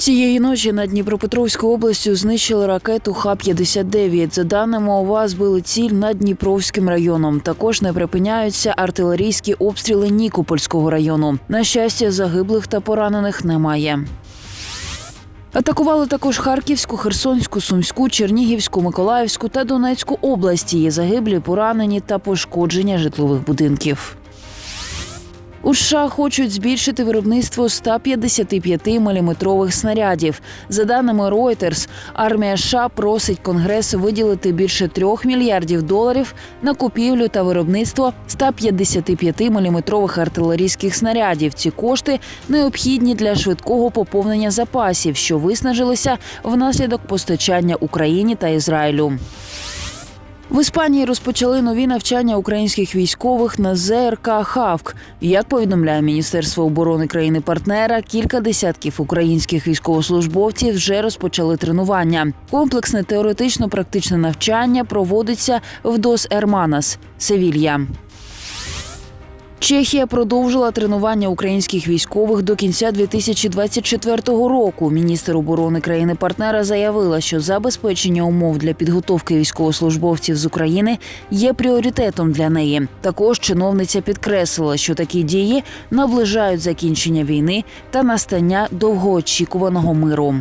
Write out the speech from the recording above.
Цієї ночі над Дніпропетровською областю знищили ракету Х-59. За даними ОВА, збили ціль над Дніпровським районом. Також не припиняються артилерійські обстріли Нікопольського району. На щастя, загиблих та поранених немає. Атакували також Харківську, Херсонську, Сумську, Чернігівську, Миколаївську та Донецьку області. Є загиблі, поранені та пошкодження житлових будинків. У США хочуть збільшити виробництво 155-мм снарядів. За даними Reuters, армія США просить Конгрес виділити більше 3 мільярдів доларів на купівлю та виробництво 155-мм артилерійських снарядів. Ці кошти необхідні для швидкого поповнення запасів, що виснажилися внаслідок постачання Україні та Ізраїлю. В Іспанії розпочали нові навчання українських військових на ЗРК «Хавк». Як повідомляє Міністерство оборони країни-партнера, кілька десятків українських військовослужбовців вже розпочали тренування. Комплексне теоретично-практичне навчання проводиться в ДОС Ерманас, Севілья. Чехія продовжила тренування українських військових до кінця 2024 року. Міністр оборони країни-партнера заявила, що забезпечення умов для підготовки військовослужбовців з України є пріоритетом для неї. Також чиновниця підкреслила, що такі дії наближають закінчення війни та настання довгоочікуваного миру.